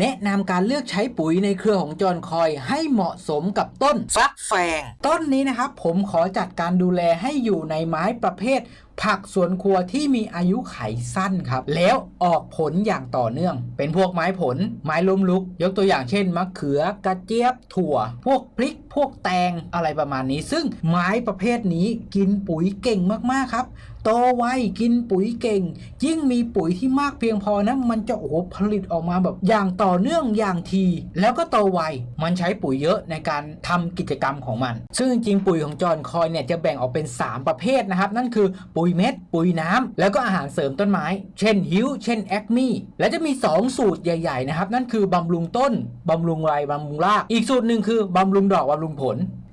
แนะนำการเลือกใช้ปุ๋ยในเครือของจอห์นคอยให้เหมาะสมกับต้นฟักแฟง ต้นนี้นะครับผมขอจัดการดูแลให้อยู่ในไม้ประเภทผักสวนครัวที่มีอายุไขสั้นครับ แล้วออกผลอย่างต่อเนื่อง เป็นพวกไม้ผล ไม้ล้มลุก ยกตัวอย่างเช่น มะเขือกระเจี๊ยบ ถั่ว พวกพริก พวกแตงอะไรประมาณนี้ ซึ่งไม้ประเภทนี้กินปุ๋ยเก่งมากๆครับโตไวกินปุ๋ยเก่ง ยิ่งมีปุ๋ยที่มากเพียงพอนะมันจะโอ้โหผลิตออกมาแบบอย่างต่อเนื่องอย่างที แล้วก็โตไวมันใช้ปุ๋ยเยอะในการทำกิจกรรมของมัน ซึ่งจริงปุ๋ยของจอห์นคอยเนี่ยจะแบ่งออกเป็น 3 ประเภทนะครับ นั่นคือปุ๋ยุ๋ยเม็ด ปุ๋ยน้ำแล้วก็อาหารเสริมต้นไม้ เช่นฮิวเช่นแอคมีและจะมี 2 สูตรใหญ่ ๆ นะครับ นั่นคือบำรุงต้นบำรุงไรบำรุงราก อีกสูตรหนึ่งคือบำรุงดอกบำรุงผล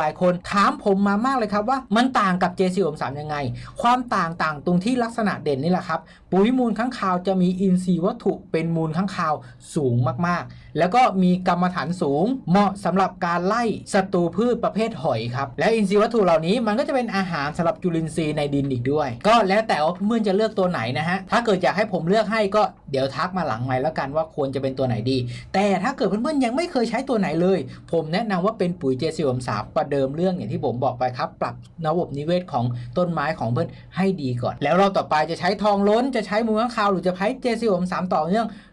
หลายคนถามผมมามากเลยครับว่ามันต่างกับ JC 3ยังไง ความต่างต่างตรงที่ลักษณะเด่นนี่แหละครับ ปุ๋ยมูลค้างคาวจะมีอินทรีย์วัตถุเป็นมูลค้างคาวสูงมากๆ แล้วก็มีกรรมฐานสูง เหมาะสำหรับการไล่ศัตรูพืชประเภทหอยครับ และอินทรีย์วัตถุเหล่านี้มันก็จะเป็นอาหารสำหรับจุลินทรีย์ในดินอีกด้วย ก็แล้วแต่ว่าเมื่อจะเลือกตัวไหนนะฮะถ้าเกิดอยากให้ผมเลือกให้ก็ เดี๋ยวทักมาหลังใหม่แล้วกันว่าควรจะเป็นตัวไหนดี แต่ถ้าเกิดเพื่อนๆยังไม่เคยใช้ตัวไหนเลย ผมแนะนำว่าเป็นปุ๋ยเจสิวมสามประเดิมเรื่องอย่างที่ผมบอกไปครับ ปรับระบบนิเวศของต้นไม้ของเพื่อนให้ดีก่อน แล้วรอบต่อไปจะใช้ทองล้นจะใช้มูลค้างคาวหรือจะใช้เจสิวมสามต่อเนื่อง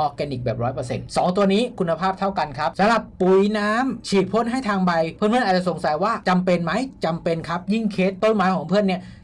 ออร์แกนิกแบบ100%สองตัวนี้คุณภาพเท่ากันครับสำหรับปุ๋ยน้ำฉีดพ่นให้ทางใบ เพื่อนๆอาจจะสงสัยว่าจำเป็นไหมจำเป็นครับ ยิ่งเคสต้นไม้ของเพื่อนเนี่ย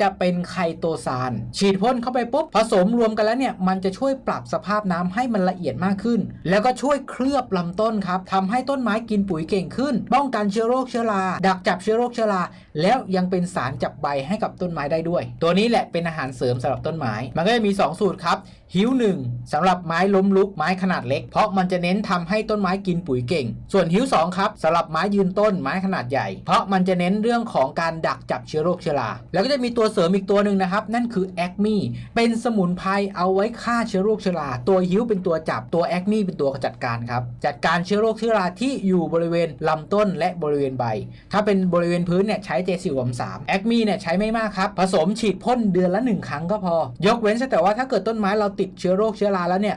จะเป็นไคโตซานฉีดพ่นเข้าไปปุ๊บผสมรวมกันแล้วเนี่ยมันจะช่วยปรับสภาพน้ำให้มันละเอียดมากขึ้น แล้วก็ช่วยเคลือบลำต้นครับทำให้ต้นไม้กินปุ๋ยเก่งขึ้น ป้องกันเชื้อโรคเชื้อราดักจับเชื้อโรคเชื้อราแล้วยังเป็นสารจับใบให้กับต้นไม้ได้ด้วย ตัวนี้แหละเป็นอาหารเสริมสำหรับต้นไม้มันก็จะมี 2 สูตรครับ หิวหนึ่งสำหรับไม้ล้มลุกไม้ขนาดเล็ก เพราะมันจะเน้นทำให้ต้นไม้กินปุ๋ยเก่ง ส่วนหิวสองครับสำหรับไม้ยืนต้นไม้ขนาดใหญ่ เพราะมันจะเน้นเรื่องของการดักจับเชื้อโรคเชื้อราแล้วก็จะมีตัวเสริมอีกตัวหนึ่งนะครับ นั่นคือแอคมี่เป็นสมุนไพรเอาไว้ฆ่าเชื้อโรคเชื้อราตัวหิวเป็นตัวจับตัวแอคมี่เป็นตัวจัดการครับจัดการเชื้อโรคเชื้อราที่อยู่บริเวณลำต้นและบริเวณใบ ถ้าเป็นบริเวณพื้นเนี่ยใช้เจสิวมสามแอคมี่เนี่ยใช้ไม่มากครับผสมฉีดพ่นเดือนละหนึ่งครั้งก็พอ ยกเว้นแต่ว่าถ้าเกิดต้นไม้เราติดเชื้อโรคเชื้อราแล้วเนี่ย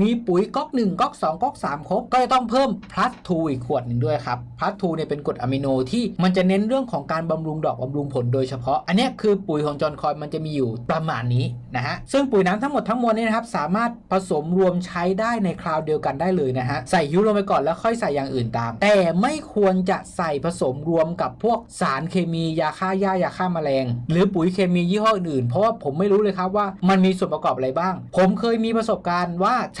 มีปุ๋ยก๊อก1ก๊อก2ก๊อก3ครบ ก็จะต้องเพิ่ม plus 2อีกขวดหนึ่งด้วยครับ plus 2เนี่ยเป็นกรดอะมิโนที่มันจะเน้นเรื่องของการบำรุงดอกบำรุงผลโดยเฉพาะ อันนี้คือปุ๋ยของจอห์นคอยมันจะมีอยู่ประมาณนี้นะฮะ ซึ่งปุ๋ยน้ำทั้งหมดทั้งมวลเนี่ยนะครับสามารถผสมรวมใช้ได้ในคราวเดียวกันได้เลยนะฮะ ใส่ฮิ้วลงไปก่อนแล้วค่อยใส่อย่างอื่นตาม แต่ไม่ควรจะใส่ผสมรวมกับพวกสารเคมียาฆ่าหญ้ายาฆ่าแมลง หรือปุ๋ยเคมียี่ห้ออื่นๆ เพราะว่าผมไม่รู้เลยครับว่ามันมีส่วนประกอบอะไรบ้าง ผมเคยมีประสบการณ์ว่าใ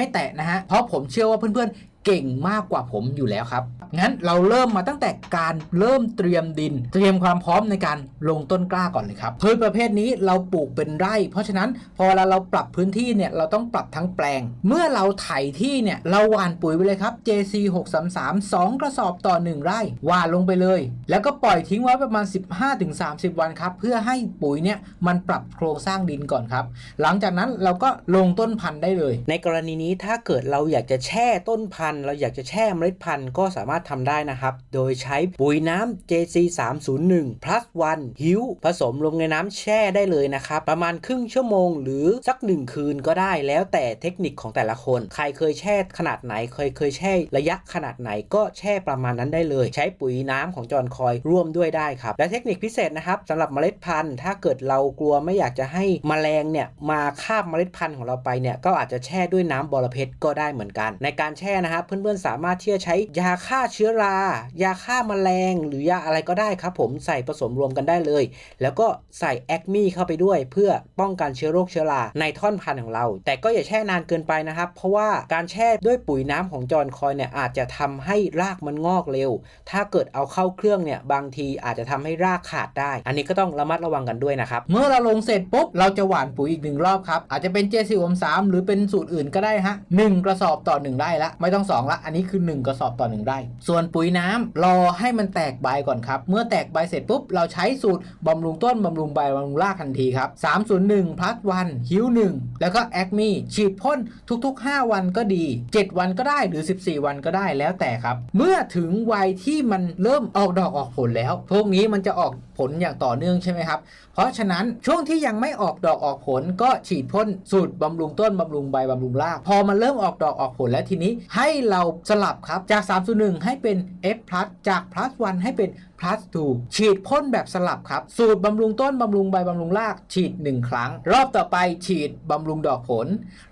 ่ไม่แตะนะฮะเพราะผมเชื่อว่าเพื่อน เก่งมากกว่าผมอยู่แล้วครับ งั้นเราเริ่มมาตั้งแต่การเริ่มเตรียมดิน เตรียมความพร้อมในการลงต้นกล้าก่อนเลยครับพืชประเภทนี้เราปลูกเป็นไร่ เพราะฉะนั้นพอเวลาเราปรับพื้นที่เนี่ยเราต้องปรับทั้งแปลง เมื่อเราไถที่เนี่ยเราหว่านปุ๋ยไปเลยครับ JC 633 2 กระสอบต่อ 1 ไร่หว่านลงไปเลย แล้วก็ปล่อยทิ้งไว้ประมาณ 15-30 วันครับเพื่อให้ปุ๋ยเนี่ยมันปรับโครงสร้างดินก่อนครับ หลังจากนั้นเราก็ลงต้นพันธุ์ได้เลย ในกรณีนี้ถ้าเกิดเราอยากจะแช่ต้นพันธุ์ธุ์เราอยากจะแช่เมล็ดพันธุ์ก็สามารถทำได้นะครับ โดยใช้ปุ๋ยน้ำ JC 301 plus 1หิวผสมลงในน้ำแช่ได้เลยนะครับ ประมาณครึ่งชั่วโมงหรือสักหนึ่งคืนก็ได้แล้วแต่เทคนิคของแต่ละคน ใครเคยแช่ขนาดไหน เคยเคยแช่ระยะขนาดไหนก็แช่ประมาณนั้นได้เลย ใช้ปุ๋ยน้ำของจอนคอยร่วมด้วยได้ครับ และเทคนิคพิเศษนะครับสำหรับเมล็ดพันธุ์ ถ้าเกิดเรากลัวไม่อยากจะให้แมลงเนี่ยมาคาบเมล็ดพันธุ์ของเราไปเนี่ยก็อาจจะแช่ด้วยน้ำบอระเพ็ดก็ได้เหมือนกัน ในการแช่นะครับเพื่อนๆสามารถที่จะใช้ยาฆ่าเชื้อรา ยาฆ่าแมลง หรือยาอะไรก็ได้ครับผมใส่ผสมรวมกันได้เลย แล้วก็ใส่แอคมีเข้าไปด้วย เพื่อป้องกันเชื้อโรคเชื้อราในท่อนพันธุ์ของเรา แต่ก็อย่าแช่นานเกินไปนะครับ เพราะว่าการแช่ด้วยปุ๋ยน้ำของจอนคอยเนี่ยอาจจะทำให้รากมันงอกเร็ว ถ้าเกิดเอาเข้าเครื่องเนี่ยบางทีอาจจะทำให้รากขาดได้ อันนี้ก็ต้องระมัดระวังกันด้วยนะครับเมื่อเราลงเสร็จปุ๊บเราจะหว่านปุ๋ยอีกหนึ่งรอบครับอาจจะเป็นเจสิโอมสามหรือเป็นสูตรอื่นก็ได้ฮะหนึ่งกระสอบต่อหนึ่งไร่ละไม่ต้องสองละอันนี้คือ 1 กระสอบต่อหนึ่งไร่ ส่วนปุ๋ยน้ำรอให้มันแตกใบก่อนครับ เมื่อแตกใบเสร็จปุ๊บ เราใช้สูตรบำรุงต้นบำรุงใบบำรุงรากทันทีครับ 301 plus 1หิว1แล้วก็แอคมีฉีดพ่นทุกๆ 5 วันก็ดี 7 วันก็ได้หรือ 14 วันก็ได้แล้วแต่ครับ เมื่อถึงวัยที่มันเริ่มออกดอกออกผลแล้ว พวกนี้มันจะออก ลอย่างต่อเนื่องใช่ไหมครับ เพราะฉะนั้นช่วงที่ยังไม่ออกดอกออกผลก็ฉีดพ่นสูตรบำรุงต้นบำรุงใบบำรุงราก พอมันเริ่มออกดอกออกผลแล้วทีนี้ให้เราสลับครับ จาก301ให้เป็น F+ จาก plus 1ให้เป็น plus 2ฉีดพ่นแบบสลับครับ สูตรบำรุงต้นบำรุงใบบำรุงราก ฉีด 1 ครั้ง รอบต่อไปฉีดบำรุงดอกผล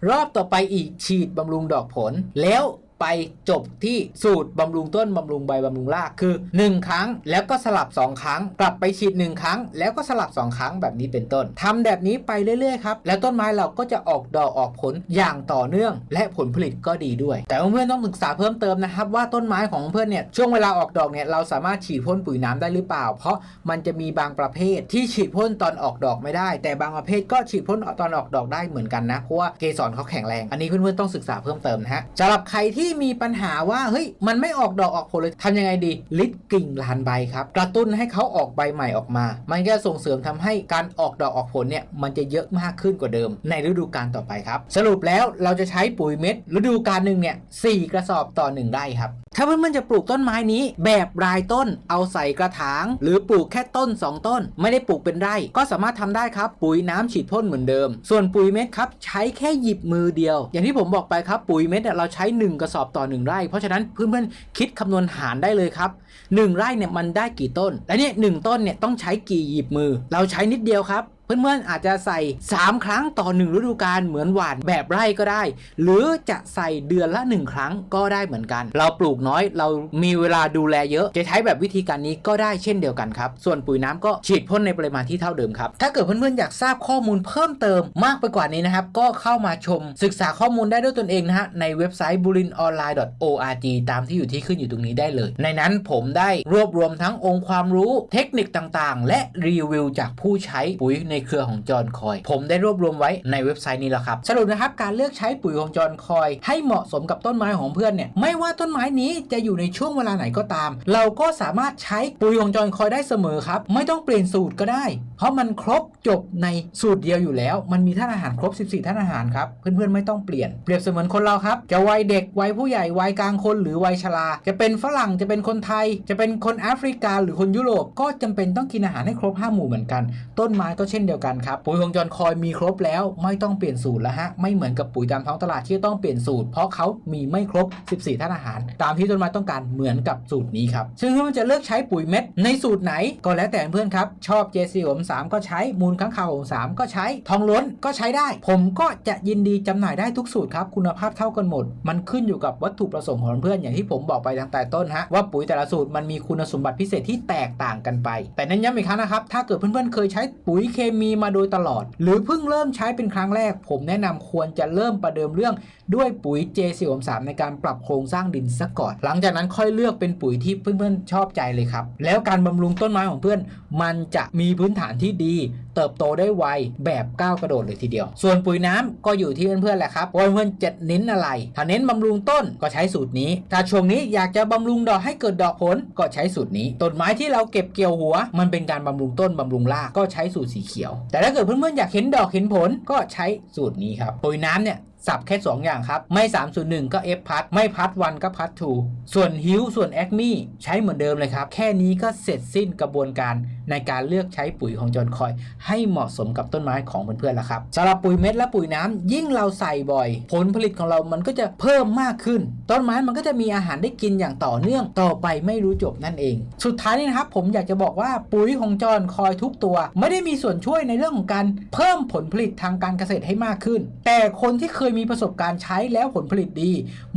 รอบต่อไปอีกฉีดบำรุงดอกผลแล้ว ไปจบที่สูตรบำรุงต้นบำรุงใบบำรุงรากคือ 1 ครั้งแล้วก็สลับ 2 ครั้ง กลับไปฉีด 1 ครั้ง แล้วก็สลับ 2 ครั้งแบบนี้เป็นต้นทำแบบนี้ไปเรื่อยๆครับแล้วต้นไม้เราก็จะออกดอกออกผลอย่างต่อเนื่อง และผลผลิตก็ดีด้วย แต่เพื่อนๆต้องศึกษาเพิ่มเติมนะครับ ว่าต้นไม้ของเพื่อนเนี่ยช่วงเวลาออกดอกเนี่ยเราสามารถฉีดพ่นปุ๋ยน้ำได้หรือเปล่า เพราะมันจะมีบางประเภทที่ฉีดพ่นตอนออกดอกไม่ได้ แต่บางประเภทก็ฉีดพ่นตอนออกดอกได้เหมือนกันนะเพราะว่าเกสรเขาแข็งแรง อันนี้เพื่อนๆต้องศึกษาเพิ่มเติมนะฮะสำหรับใครที่ที่มีปัญหาว่าเฮ้ยมันไม่ออกดอกออกผลเลยทำยังไงดี ลิดกิ่งลานใบครับ กระตุ้นให้เขาออกใบใหม่ออกมา มันก็ส่งเสริมทำให้การออกดอกออกผลเนี่ยมันจะเยอะมากขึ้นกว่าเดิม ในฤดูกาลต่อไปครับ สรุปแล้วเราจะใช้ปุ๋ยเม็ด ฤดูกาลหนึ่งเนี่ยสี่กระสอบต่อหนึ่งไร่ครับถ้าเพื่อนๆจะปลูกต้นไม้นี้แบบรายต้นเอาใส่กระถาง หรือปลูกแค่ต้น 2 ต้น ไม่ได้ปลูกเป็นไร่ ก็สามารถทำได้ครับ ปุ๋ยน้ำฉีดพ่นเหมือนเดิม ส่วนปุ๋ยเม็ดครับใช้แค่หยิบมือเดียว อย่างที่ผมบอกไปครับปุ๋ยเม็ดเนี่ยเราใช้ 1 กระสอบต่อ 1 ไร่ เพราะฉะนั้นเพื่อนๆคิดคำนวณหารได้เลยครับ 1 ไร่เนี่ยมันได้กี่ต้นและเนี่ยหนึ่งต้นเนี่ยต้องใช้กี่หยิบมือ เราใช้นิดเดียวครับ เพื่อนๆอาจจะใส่ 3 ครั้งต่อ 1 ฤดูกาลเหมือนหวานแบบไร่ก็ได้ หรือจะใส่เดือนละ 1 ครั้งก็ได้เหมือนกัน เราปลูกน้อยเรามีเวลาดูแลเยอะ จะใช้แบบวิธีการนี้ก็ได้เช่นเดียวกันครับ ส่วนปุ๋ยน้ำก็ฉีดพ่นในปริมาณที่เท่าเดิมครับ ถ้าเกิดเพื่อนๆอยากทราบข้อมูลเพิ่มเติมมากไปกว่านี้นะครับ ก็เข้ามาชมศึกษาข้อมูลได้ด้วยตนเองนะฮะในเว็บไซต์ bulinonline.org ตามที่อยู่ที่ขึ้นอยู่ตรงนี้ได้เลย ในนั้นผมได้รวบรวมทั้งองค์ความรู้เทคนิคต่างๆ และรีวิวจากผู้ใช้ปุ๋ยในเครือของจอห์นคอย ผมได้รวบรวมไว้ในเว็บไซต์นี้แล้วครับ สรุปนะครับการเลือกใช้ปุ๋ยของจอห์นคอย ให้เหมาะสมกับต้นไม้ของเพื่อนเนี่ยไม่ว่าต้นไม้นี้จะอยู่ในช่วงเวลาไหนก็ตาม เราก็สามารถใช้ปุ๋ยของจอห์นคอยได้เสมอครับไม่ต้องเปลี่ยนสูตรก็ได้ เพราะมันครบจบในสูตรเดียวอยู่แล้ว มันมีท่านอาหารครบ 14ท่านอาหารครับเพื่อนๆไม่ต้องเปลี่ยนเปรียบเสมือนคนเราครับจะวัยเด็กวัยผู้ใหญ่วัยกลางคนหรือวัยชราจะเป็นฝรั่งจะเป็นคนไทย จะเป็นคนแอฟริกาหรือคนยุโรปก็จำเป็นต้องกินอาหารให้ครบ5หมู่เหมือนกัน ต้นไม้ก็เช่นเดียวกันครับปุ๋ยของจอห์นคอยมีครบแล้วไม่ต้องเปลี่ยนสูตรแล้วฮะไม่เหมือนกับปุ๋ยตามท้องตลาดที่ต้องเปลี่ยนสูตร เพราะเขามีไม่ครบ 14ท่านอาหาร ตามที่ต้นไม้ต้องการเหมือนกับสูตรนี้ครับซึ่งถ้ามันจะเลือกใช้ปุ๋ยเม็ดในสูตรไหนก็แล้วแต่เพื่อนครับชอบ JC ผม3ก็ใช้มูลค้างคาวผม3ก็ใช้ทองล้นก็ใช้ได้ ผมก็จะยินดีจำหน่ายได้ทุกสูตรครับคุณภาพเท่ากันหมด มันขึ้นอยู่กับวัตถุประสงค์ของเพื่อนอย่างที่ผมบอกไปตั้งแต่ต้นฮะว่าปุ๋ยแต่ละสูตรมันมีคุณสมบัติพิเศษที่แตกต่างกันไป แต่นั้นย้ำอีกครั้งนะครับถ้าเกิดเพื่อนๆเคยใช้ปุ๋ยเคมมีมาโดยตลอด หรือเพิ่งเริ่มใช้เป็นครั้งแรก ผมแนะนำควรจะเริ่มประเดิมเรื่องด้วยปุ๋ย J4 3ในการปรับโครงสร้างดินซะก่อน หลังจากนั้นค่อยเลือกเป็นปุ๋ยที่เพื่อนๆชอบใจเลยครับ แล้วการบำรุงต้นไม้ของเพื่อน มันจะมีพื้นฐานที่ดี เติบโตได้ไวแบบก้าวกระโดดเลยทีเดียว ส่วนปุ๋ยน้ำก็อยู่ที่เพื่อนๆแหละครับว่าเพื่อนๆจะเน้นอะไร ถ้าเน้นบำรุงต้นก็ใช้สูตรนี้ ถ้าช่วงนี้อยากจะบำรุงดอกให้เกิดดอกผลก็ใช้สูตรนี้ต้นไม้ที่เราเก็บเกี่ยวหัว มันเป็นการบำรุงต้นบำรุงรากก็ใช้สูตรสีเขียว แต่ถ้าเกิดเพื่อนๆอยากเห็นดอกเห็นผลก็ใช้สูตรนี้ครับปุ๋ยน้ำเนี่ยสับแค่ 2 อย่างครับ ไม่ 301 ก็ F พัดไม่พัดวันก็พัดทูส่วนฮิวส่วนแอคมี่ใช้เหมือนเดิมเลยครับ แค่นี้ก็เสร็จสิ้นกระบวนการในการเลือกใช้ปุ๋ยของจอห์นคอย ให้เหมาะสมกับต้นไม้ของเพื่อนๆแล้วครับสำหรับปุ๋ยเม็ดและปุ๋ยน้ำยิ่งเราใส่บ่อย ผลผลิตของเรามันก็จะเพิ่มมากขึ้น ต้นไม้มันก็จะมีอาหารได้กินอย่างต่อเนื่องต่อไปไม่รู้จบนั่นเอง สุดท้ายนี้นะครับผมอยากจะบอกว่าปุ๋ยของจอห์นคอยทุกตัว ไม่ได้มีส่วนช่วยในเรื่องของการเพิ่มผลผลิตทางการเกษตรให้มากขึ้น แต่คนที่เคยยมีประสบการณ์ใช้แล้วผลผลิตดี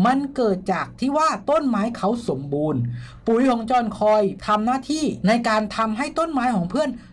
มันเกิดจากที่ว่าต้นไม้เขาสมบูรณ์ ปุ๋ยของจอนคอยทำหน้าที่ในการทำให้ต้นไม้ของเพื่อน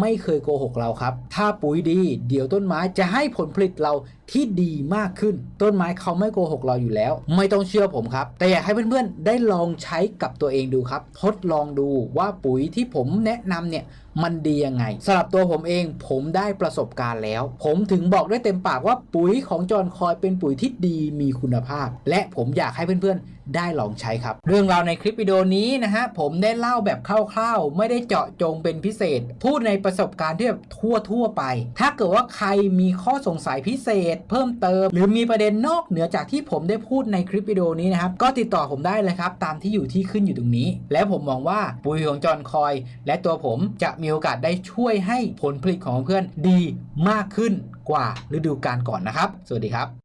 ไม่เคยโกหกเราครับ ถ้าปุ๋ยดี เดี๋ยวต้นไม้จะให้ผลผลิตเราที่ดีมากขึ้น ต้นไม้เขาไม่โกหกเราอยู่แล้ว ไม่ต้องเชื่อผมครับ แต่อยากให้เพื่อนๆได้ลองใช้กับตัวเองดูครับ ทดลองดูว่าปุ๋ยที่ผมแนะนำเนี่ยมันดียังไงสำหรับตัวผมเองผมได้ประสบการณ์แล้ว ผมถึงบอกได้เต็มปากว่าปุ๋ยของจอนคอยเป็นปุ๋ยที่ดีมีคุณภาพ และผมอยากให้เพื่อนๆ ได้ลองใช้ครับ เรื่องราวในคลิปวิดีโอนี้นะฮะผมได้เล่าแบบคร่าวๆ ไม่ได้เจาะจงเป็นพิเศษ พูดในประสบการณ์ที่แบบทั่วๆไป ถ้าเกิดว่าใครมีข้อสงสัยพิเศษเพิ่มเติม หรือมีประเด็นนอกเหนือจากที่ผมได้พูดในคลิปวิดีโอนี้นะครับ ก็ติดต่อผมได้เลยครับ ตามที่อยู่ที่ขึ้นอยู่ตรงนี้ และผมมองว่าปุ๋ยของจอนคอย และตัวผมจะมีโอกาสได้ช่วยให้ผลผลิตของเพื่อนดีมากขึ้นกว่าฤดูกาลก่อนนะครับ สวัสดีครับ